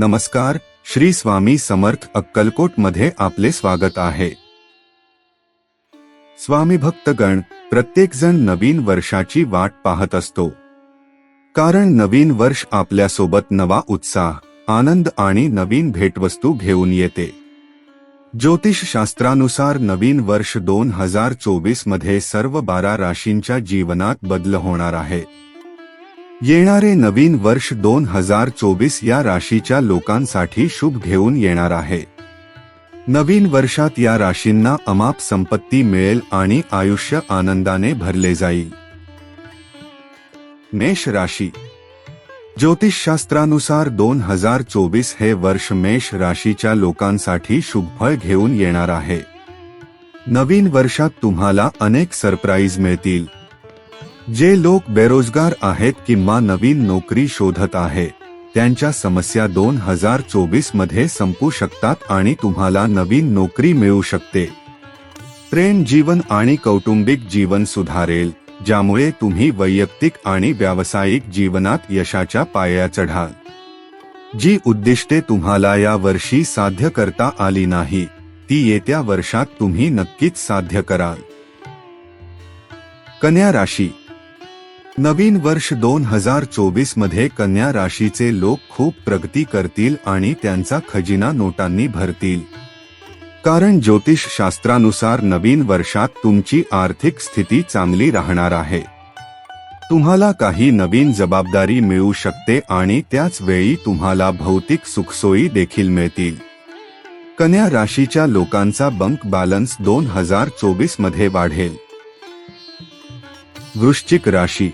नमस्कार श्री स्वामी समर्थ अक्कलकोटमध्ये आपले स्वागत आहे. स्वामी भक्तगण प्रत्येकजण नवीन वर्षाची वाट पाहत असतो. कारण नवीन वर्ष आपल्यासोबत नवा उत्साह आनंद आणि नवीन भेटवस्तू घेऊन येते. ज्योतिषशास्त्रानुसार नवीन वर्ष दोन हजार चोवीसमध्ये सर्व बारा राशींच्या जीवनात बदल होणार आहे. येणारे नवीन वर्ष दोन हजार चोवीस या राशीच्या लोकांसाठी शुभ घेऊन येणार आहे. नवीन वर्षात या राशींना अमाप संपत्ती मिळेल आणि आयुष्य आनंदाने भरले जाईल. मेष राशी. ज्योतिषशास्त्रानुसार दोन हजार चोवीस हे वर्ष मेष राशीच्या लोकांसाठी शुभफळ घेऊन येणार आहे. नवीन वर्षात तुम्हाला अनेक सरप्राईज मिळतील. जे लोक बेरोजगार आहेत किंवा नवीन नोकरी शोधत आहे त्यांच्या समस्या दोन हजार चोवीसमध्ये संपू शकतात आणि तुम्हाला नवीन नोकरी मिळू शकते. प्रेम जीवन आणि कौटुंबिक जीवन सुधारेल ज्यामुळे तुम्ही वैयक्तिक आणि व्यावसायिक जीवनात यशाच्या पाया चढाल. जी उद्दिष्टे तुम्हाला या वर्षी साध्य करता आली नाही ती येत्या वर्षात तुम्ही नक्कीच साध्य कराल. कन्या राशी नवीन वर्ष दोन हजार चोवीसमध्ये कन्या राशीचे लोक खूप प्रगती करतील आणि त्यांचा खजिना नोटांनी भरतील. कारण ज्योतिष शास्त्रानुसार नवीन वर्षात तुमची आर्थिक स्थिती चांगली राहणार आहे. तुम्हाला काही नवीन जबाबदारी मिळू शकते आणि त्याच वेळी तुम्हाला भौतिक सुखसोयी देखील मिळतील. कन्या राशीच्या लोकांचा बंक बॅलन्स दोन हजार चोवीसमध्ये वाढेल. वृश्चिक राशी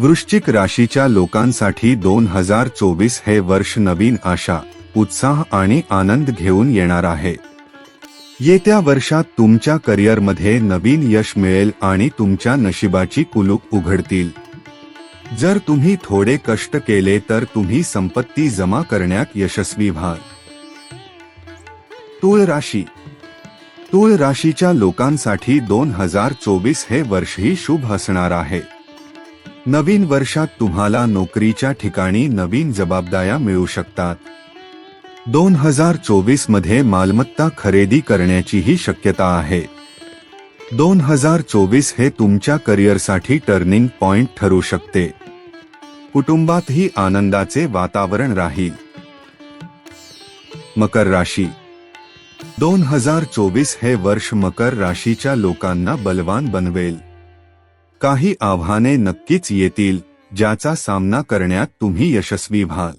वृश्चिक राशीच्या लोकांसाठी दोन हजार चोवीस हे वर्ष नवीन आशा उत्साह आणि आनंद घेऊन येणार आहे. येत्या वर्षात तुमच्या करिअरमध्ये नवीन यश मिळेल आणि तुमच्या नशिबाची कुलूप उघडतील. जर तुम्ही थोडे कष्ट केले तर तुम्ही संपत्ती जमा करण्यात यशस्वी व्हाल. तूळ राशी. तूळ राशीच्या लोकांसाठी दोन हजार चोवीस हे वर्षही शुभ असणार आहे. नवीन वर्षात तुम्हाला नोकरीच्या ठिकाणी नवीन जबाबदाऱ्या मिळू शकतात. दोन हजार चोवीसमध्ये मालमत्ता खरेदी करण्याचीही शक्यता आहे. दोन हजार चोवीस हे तुमच्या करिअरसाठी टर्निंग पॉइंट ठरू शकते. कुटुंबातही आनंदाचे वातावरण राहील. मकर राशी. दोन हजार चोवीस हे वर्ष मकर राशीच्या लोकांना बलवान बनवेल. काही आव्हाने नक्कीच येतील ज्याचा सामना करण्यात तुम्ही यशस्वी व्हाल.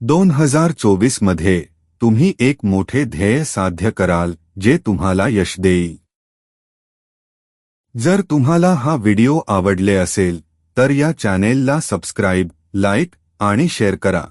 दोन हजार चोवीसमध्ये तुम्ही एक मोठे ध्येय साध्य कराल जे तुम्हाला यश देईल. जर तुम्हाला हा व्हिडिओ आवडले असेल तर या चॅनेलला सबस्क्राईब लाईक आणि शेअर करा.